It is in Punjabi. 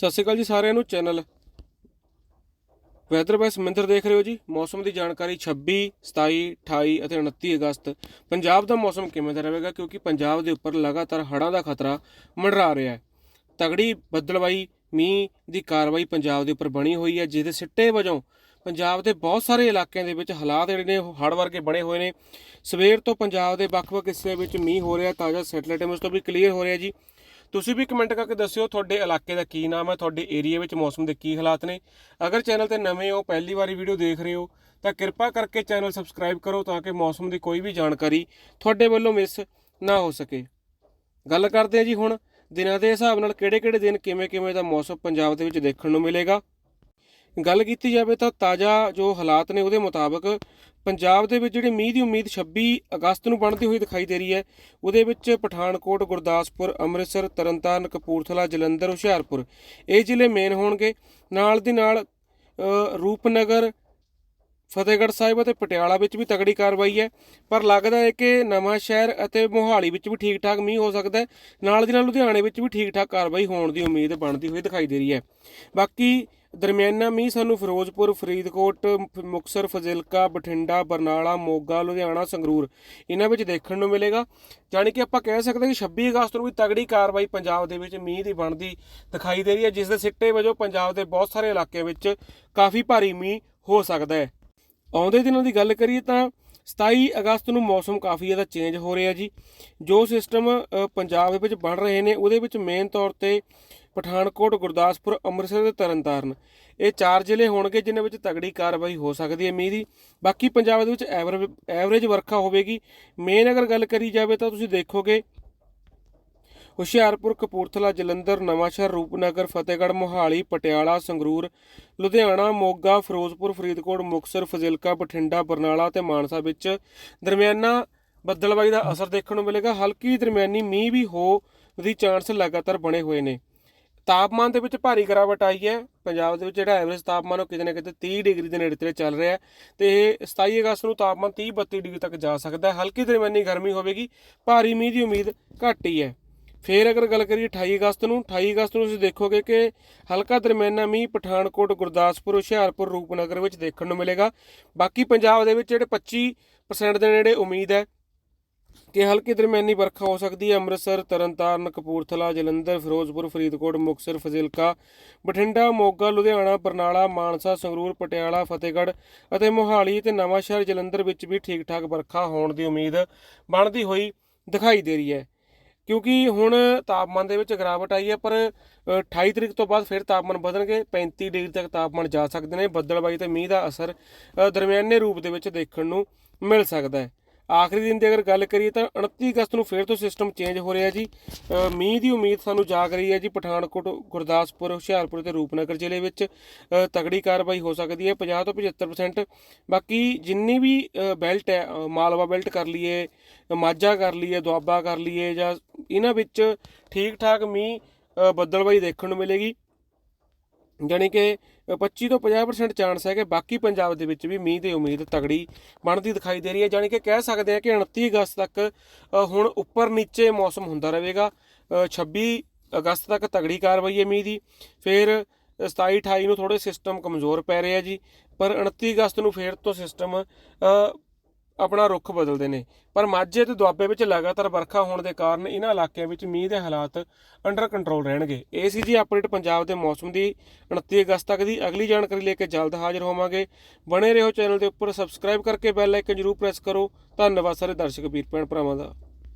ਸਤਿ ਸ਼੍ਰੀ ਅਕਾਲ ਜੀ ਸਾਰਿਆਂ ਨੂੰ ਚੈਨਲ ਵੈਦਰ ਬਾਈ ਸਮਿੰਦਰ ਦੇਖ ਰਹੇ ਹੋ ਜੀ। ਮੌਸਮ ਦੀ ਜਾਣਕਾਰੀ 26 27 28 ਅਤੇ 29 ਅਗਸਤ। ਪੰਜਾਬ ਦਾ ਮੌਸਮ ਕਿਵੇਂ ਦਾ ਰਹੇਗਾ? ਕਿਉਂਕਿ ਪੰਜਾਬ ਦੇ ਉੱਪਰ ਲਗਾਤਾਰ ਹੜ੍ਹਾਂ ਦਾ ਖਤਰਾ ਮੰਡਰਾ ਰਿਹਾ ਹੈ। ਤਗੜੀ ਬੱਦਲਵਾਈ, ਮੀਂਹ ਦੀ ਕਾਰਵਾਈ ਪੰਜਾਬ ਦੇ ਉੱਪਰ ਬਣੀ ਹੋਈ ਹੈ, ਜਿਹਦੇ ਸਿੱਟੇ ਵਜੋਂ ਪੰਜਾਬ ਦੇ ਬਹੁਤ ਸਾਰੇ ਇਲਾਕਿਆਂ ਦੇ ਵਿੱਚ ਹਾਲਾਤ ਜਿਹੜੇ ਨੇ, ਉਹ ਹੜ੍ਹ ਵਰਗੇ ਬਣੇ ਹੋਏ ਨੇ। ਸਵੇਰ ਤੋਂ ਪੰਜਾਬ ਦੇ ਵੱਖ-ਵੱਖ ਹਿੱਸਿਆਂ ਵਿੱਚ ਮੀਂਹ ਹੋ ਰਿਹਾ, ਤਾਜ਼ਾ ਸੈਟਲਾਈਟ ਇਮੇਜ ਤੋਂ ਵੀ ਕਲੀਅਰ ਹੋ ਰਿਹਾ ਜੀ। ਤੁਸੀਂ ਵੀ ਕਮੈਂਟ ਕਰਕੇ ਦੱਸਿਓ ਤੁਹਾਡੇ ਇਲਾਕੇ ਦਾ ਕੀ ਨਾਮ ਹੈ, ਤੁਹਾਡੇ ਏਰੀਆ ਵਿੱਚ ਮੌਸਮ ਦੇ ਕੀ ਹਾਲਾਤ ਨੇ। ਅਗਰ ਚੈਨਲ ਤੇ ਨਵੇਂ ਹੋ, ਪਹਿਲੀ ਵਾਰੀ ਵੀਡੀਓ ਦੇਖ ਰਹੇ ਹੋ, ਤਾਂ ਕਿਰਪਾ ਕਰਕੇ ਚੈਨਲ ਸਬਸਕ੍ਰਾਈਬ ਕਰੋ ਤਾਂ ਕਿ ਮੌਸਮ ਦੀ ਕੋਈ ਵੀ ਜਾਣਕਾਰੀ ਤੁਹਾਡੇ ਵੱਲੋਂ ਮਿਸ ਨਾ ਹੋ ਸਕੇ। ਗੱਲ ਕਰਦੇ ਹਾਂ ਜੀ ਹੁਣ, ਦਿਨਾਂ ਦੇ ਹਿਸਾਬ ਨਾਲ ਕਿਹੜੇ-ਕਿਹੜੇ ਦਿਨ ਕਿਵੇਂ-ਕਿਵੇਂ ਦਾ ਮੌਸਮ ਪੰਜਾਬ ਦੇ ਵਿੱਚ ਦੇਖਣ ਨੂੰ ਮਿਲੇਗਾ। ਗੱਲ ਕੀਤੀ ਜਾਵੇ ਤਾਂ ਤਾਜ਼ਾ ਜੋ ਹਾਲਾਤ ਨੇ ਉਹਦੇ ਮੁਤਾਬਕ ਪੰਜਾਬ ਦੇ ਵਿੱਚ ਜਿਹੜੇ ਮੀਂਹ ਦੀ ਉਮੀਦ 26 ਅਗਸਤ ਨੂੰ ਬਣਦੀ ਹੋਈ ਦਿਖਾਈ ਦੇ ਰਹੀ ਹੈ, ਉਹਦੇ ਵਿੱਚ ਪਠਾਨਕੋਟ, ਗੁਰਦਾਸਪੁਰ, ਅੰਮ੍ਰਿਤਸਰ, ਤਰਨਤਾਰਨ, ਕਪੂਰਥਲਾ, ਜਲੰਧਰ, ਹੁਸ਼ਿਆਰਪੁਰ। ਇਹ ਜ਼ਿਲ੍ਹੇ ਮੇਨ ਹੋਣਗੇ। ਨਾਲ ਦੀ ਨਾਲ ਰੂਪਨਗਰ ਫਤਿਹਗੜ੍ਹ ਸਾਹਿਬ ਅਤੇ ਪਟਿਆਲਾ ਵਿੱਚ ਵੀ ਤਗੜੀ ਕਾਰਵਾਈ ਹੈ, ਪਰ ਲੱਗਦਾ ਹੈ ਕਿ ਨਵਾਂ ਸ਼ਹਿਰ ਅਤੇ ਮੋਹਾਲੀ ਵਿੱਚ ਵੀ ਠੀਕ ਠਾਕ ਮੀਂਹ ਹੋ ਸਕਦਾ ਹੈ। ਨਾਲ ਦੀ ਨਾਲ ਲੁਧਿਆਣੇ ਵਿੱਚ ਵੀ ਠੀਕ ਠਾਕ ਕਾਰਵਾਈ ਹੋਣ ਦੀ ਉਮੀਦ ਬਣਦੀ ਹੋਈ ਦਿਖਾਈ ਦੇ ਰਹੀ ਹੈ। ਬਾਕੀ ਦਰਮਿਆਨਾ ਮੀਂਹ ਸਾਨੂੰ ਫਿਰੋਜ਼ਪੁਰ, ਫਰੀਦਕੋਟ, ਫ- ਮੁਕਤਸਰ, ਫਜ਼ਿਲਕਾ, ਬਠਿੰਡਾ, ਬਰਨਾਲਾ, ਮੋਗਾ, ਲੁਧਿਆਣਾ, ਸੰਗਰੂਰ ਇਹਨਾਂ ਵਿੱਚ ਦੇਖਣ ਨੂੰ ਮਿਲੇਗਾ। ਜਾਣੀ ਕਿ ਆਪਾਂ ਕਹਿ ਸਕਦੇ ਹਾਂ ਕਿ 26 ਅਗਸਤ ਨੂੰ ਵੀ ਤਗੜੀ ਕਾਰਵਾਈ ਪੰਜਾਬ ਦੇ ਵਿੱਚ ਮੀਂਹ ਦੀ ਬਣਦੀ ਦਿਖਾਈ ਦੇ ਰਹੀ ਹੈ, ਜਿਸ ਦੇ ਸਿੱਟੇ ਵਜੋਂ ਪੰਜਾਬ ਦੇ ਬਹੁਤ ਸਾਰੇ ਇਲਾਕਿਆਂ ਵਿੱਚ ਕਾਫੀ ਭਾਰੀ ਮੀਂਹ ਹੋ ਸਕਦਾ ਹੈ। ਆਉਂਦੇ ਦਿਨਾਂ ਦੀ ਗੱਲ ਕਰੀਏ ਤਾਂ 27 ਅਗਸਤ ਨੂੰ ਮੌਸਮ ਕਾਫੀ ਜ਼ਿਆਦਾ ਚੇਂਜ ਹੋ ਰਿਹਾ ਜੀ। ਜੋ ਸਿਸਟਮ ਪੰਜਾਬ ਦੇ ਵਿੱਚ ਬਣ ਰਹੇ ਨੇ, ਉਹਦੇ ਵਿੱਚ ਮੇਨ ਤੌਰ ਤੇ ਪਠਾਨਕੋਟ, ਗੁਰਦਾਸਪੁਰ, ਅੰਮ੍ਰਿਤਸਰ ਤੇ ਤਰਨਤਾਰਨ। ਇਹ ਚਾਰ ਜ਼ਿਲ੍ਹੇ ਹੋਣਗੇ ਜਿਨ੍ਹਾਂ ਵਿੱਚ ਤਗੜੀ ਕਾਰਵਾਈ ਹੋ ਸਕਦੀ ਹੈ ਮੀਂਹ ਦੀ ਬਾਕੀ ਪੰਜਾਬ ਦੇ ਵਿੱਚ ਐਵਰ- ਐਵਰੇਜ ਵਰਖਾ ਹੋਵੇਗੀ। ਮੇਨ ਅਗਰ ਗੱਲ ਕਰੀ ਜਾਵੇ ਤਾਂ ਤੁਸੀਂ ਦੇਖੋਗੇ ਹੁਸ਼ਿਆਰਪੁਰ, ਕਪੂਰਥਲਾ, ਜਲੰਧਰ, ਨਵਾਂਸ਼ਹਿਰ, ਰੂਪਨਗਰ, ਫਤਿਹਗੜ੍ਹ, ਮੋਹਾਲੀ, ਪਟਿਆਲਾ, ਸੰਗਰੂਰ, ਲੁਧਿਆਣਾ, ਮੋਗਾ, ਫਿਰੋਜ਼ਪੁਰ, ਫਰੀਦਕੋਟ, ਮੁਕਤਸਰ, ਫਜ਼ਿਲਕਾ, ਬਠਿੰਡਾ, ਬਰਨਾਲਾ ਤੇ ਮਾਨਸਾ ਵਿੱਚ ਦਰਮਿਆਨਾ ਬੱਦਲਬਾਈ ਦਾ ਅਸਰ ਦੇਖਣ ਨੂੰ ਮਿਲੇਗਾ। ਹਲਕੀ ਦਰਮਿਆਨੀ ਮੀਂਹ ਵੀ ਹੋ ਦੀ ਚਾਂਸ ਲਗਾਤਾਰ ਬਣੇ ਹੋਏ ਨੇ। ਤਾਪਮਾਨ ਦੇ ਵਿੱਚ ਭਾਰੀ ਗਿਰਾਵਟ ਆਈ ਹੈ। ਪੰਜਾਬ ਦੇ ਵਿੱਚ ਜਿਹੜਾ ਐਵਰੇਜ ਤਾਪਮਾਨ ਉਹ ਕਿਤੇ ਨਾ ਕਿਤੇ 30 ਡਿਗਰੀ ਦੇ ਨੇੜੇ ਤੇੜੇ ਚੱਲ ਰਿਹਾ ਹੈ ਤੇ ਇਹ 27 ਅਗਸਤ ਨੂੰ ਤਾਪਮਾਨ 30 32 ਡਿਗਰੀ ਤੱਕ ਜਾ ਸਕਦਾ ਹੈ। ਹਲਕੀ ਦਰਮਿਆਨੀ ਗਰਮੀ ਹੋਵੇਗੀ। ਭਾਰੀ ਮੀਂਹ ਦੀ ਉਮੀਦ ਘੱਟ ਹੀ ਹੈ। ਫਿਰ ਅਗਰ ਗੱਲ ਕਰੀਏ 28 ਅਗਸਤ ਨੂੰ 28 ਅਗਸਤ ਨੂੰ ਤੁਸੀਂ ਦੇਖੋਗੇ ਕਿ ਹਲਕਾ ਦਰਮਿਆਨਾ ਮੀਂਹ ਪਠਾਨਕੋਟ, ਗੁਰਦਾਸਪੁਰ, ਹੁਸ਼ਿਆਰਪੁਰ, ਰੂਪਨਗਰ ਵਿੱਚ ਦੇਖਣ ਨੂੰ ਮਿਲੇਗਾ। ਬਾਕੀ ਪੰਜਾਬ ਦੇ ਵਿੱਚ ਜਿਹੜੇ 25% ਦੇ ਨੇੜੇ ਉਮੀਦ ਹੈ ਕਿ ਹਲਕੀ ਦਰਮਿਆਨੀ ਵਰਖਾ ਹੋ ਸਕਦੀ ਹੈ। ਅੰਮ੍ਰਿਤਸਰ, ਤਰਨਤਾਰਨ, ਕਪੂਰਥਲਾ, ਜਲੰਧਰ, ਫਿਰੋਜ਼ਪੁਰ, ਫਰੀਦਕੋਟ, ਮੁਕਤਸਰ, ਫਜ਼ਿਲਕਾ, ਬਠਿੰਡਾ, ਮੋਗਾ, ਲੁਧਿਆਣਾ, ਬਰਨਾਲਾ, ਮਾਨਸਾ, ਸੰਗਰੂਰ, ਪਟਿਆਲਾ, ਫਤਿਹਗੜ੍ਹ ਅਤੇ ਮੋਹਾਲੀ ਤੇ ਨਵਾਂਸ਼ਹਿਰ, ਜਲੰਧਰ ਵਿੱਚ ਵੀ ਠੀਕ ਠਾਕ ਵਰਖਾ ਹੋਣ ਦੀ ਉਮੀਦ ਬਣਦੀ ਹੋਈ ਦਿਖਾਈ ਦੇ ਰਹੀ ਹੈ। ਕਿਉਂਕਿ ਹੁਣ ਤਾਪਮਾਨ ਦੇ ਵਿੱਚ ਗਿਰਾਵਟ ਆਈ ਹੈ ਪਰ ਅ, 28 ਤਰੀਕ ਤੋਂ ਬਾਅਦ ਫਿਰ ਤਾਪਮਾਨ ਵਧਣਗੇ 35 ਡਿਗਰੀ ਤੱਕ ਤਾਪਮਾਨ ਜਾ ਸਕਦੇ ਨੇ ਬੱਦਲਬਾਈ ਤੇ ਮੀਂਹ ਦਾ ਅਸਰ ਦਰਮਿਆਨੇ ਰੂਪ ਦੇ ਵਿੱਚ ਦੇਖਣ ਨੂੰ ਮਿਲ ਸਕਦਾ ਹੈ। ਆਖਰੀ ਦਿਨ ਦੀ ਅਗਰ ਗੱਲ ਕਰੀਏ ਤਾਂ 29 ਅਗਸਤ ਨੂੰ ਫਿਰ ਤੋਂ ਸਿਸਟਮ ਚੇਂਜ ਹੋ ਰਿਹਾ ਜੀ। ਮੀਂਹ ਦੀ ਉਮੀਦ ਸਾਨੂੰ ਜਾਗ ਰਹੀ ਹੈ ਜੀ ਪਠਾਨਕੋਟ ਗੁਰਦਾਸਪੁਰ ਹੁਸ਼ਿਆਰਪੁਰ ਤੇ ਰੂਪਨਗਰ ਜ਼ਿਲ੍ਹੇ ਵਿੱਚ ਤਗੜੀ ਕਾਰਵਾਈ ਹੋ ਸਕਦੀ ਹੈ 50 ਤੋਂ 75% ਬਾਕੀ ਜਿੰਨੀ ਵੀ ਬੈਲਟ ਹੈ ਮਾਲਵਾ ਬੈਲਟ ਕਰ ਲਈਏ ਮਾਝਾ ਕਰ ਲਈਏ ਦੁਆਬਾ ਕਰ ਲਈਏ ਜਾਂ ਇਹਨਾਂ ਵਿੱਚ ਠੀਕ ਠਾਕ ਮੀਂਹ ਅ, ਬੱਦਲਬਾਈ ਦੇਖਣ ਨੂੰ ਮਿਲੇਗੀ। ਜਾਣੀ ਕਿ 25 ਤੋਂ 50% ਚਾਂਸ ਹੈ ਕਿ ਬਾਕੀ ਪੰਜਾਬ ਦੇ ਵਿੱਚ ਵੀ ਮੀਂਹ ਦੀ ਉਮੀਦ ਤਗੜੀ ਬਣਦੀ ਦਿਖਾਈ ਦੇ ਰਹੀ ਹੈ। ਜਾਣੀ ਕਿ ਕਹਿ ਸਕਦੇ ਹਾਂ ਕਿ 29 ਅਗਸਤ ਤੱਕ ਹੁਣ ਉੱਪਰ ਨੀਚੇ ਮੌਸਮ ਹੁੰਦਾ ਰਹੇਗਾ। ਅ, 26 ਅਗਸਤ ਤੱਕ ਤਗੜੀ ਕਾਰਵਾਈ ਹੈ ਮੀਂਹ ਦੀ। ਫਿਰ 27 28 ਨੂੰ ਥੋੜੇ ਸਿਸਟਮ ਕਮਜ਼ੋਰ ਪੈ ਰਹੇ ਆ ਜੀ। ਪਰ 29 ਅਗਸਤ ਨੂੰ ਫੇਰ ਤੋਂ ਸਿਸਟਮ ਆਪਣਾ ਰੁਖ ਬਦਲਦੇ ਨੇ। ਪਰ ਮਾਝੇ ਤੇ ਦੁਆਬੇ ਵਿੱਚ ਲਗਾਤਾਰ ਵਰਖਾ ਹੋਣ ਦੇ ਕਾਰਨ ਇਹਨਾਂ ਇਲਾਕਿਆਂ ਵਿੱਚ ਮੀਂਹ ਦੇ ਹਾਲਾਤ ਅੰਡਰ ਕੰਟਰੋਲ ਰਹਿਣਗੇ। ਇਹ ਸੀ ਜੀ ਅਪਡੇਟ ਪੰਜਾਬ ਦੇ ਮੌਸਮ ਦੀ। 29 ਅਗਸਤ ਤੱਕ ਦੀ ਅਗਲੀ ਜਾਣਕਾਰੀ ਲੈ ਕੇ ਜਲਦ ਹਾਜ਼ਰ ਹੋਵਾਂਗੇ। ਬਣੇ ਰਹੋ ਚੈਨਲ ਦੇ ਉੱਪਰ, ਸਬਸਕ੍ਰਾਈਬ ਕਰਕੇ ਬੈਲ ਆਈਕਨ ਜਰੂਰ ਪ੍ਰੈਸ ਕਰੋ। ਧੰਨਵਾਦ ਸਾਰੇ ਦਰਸ਼ਕ, ਵੀਰ ਭੈਣ ਭਰਾਵਾਂ ਦਾ।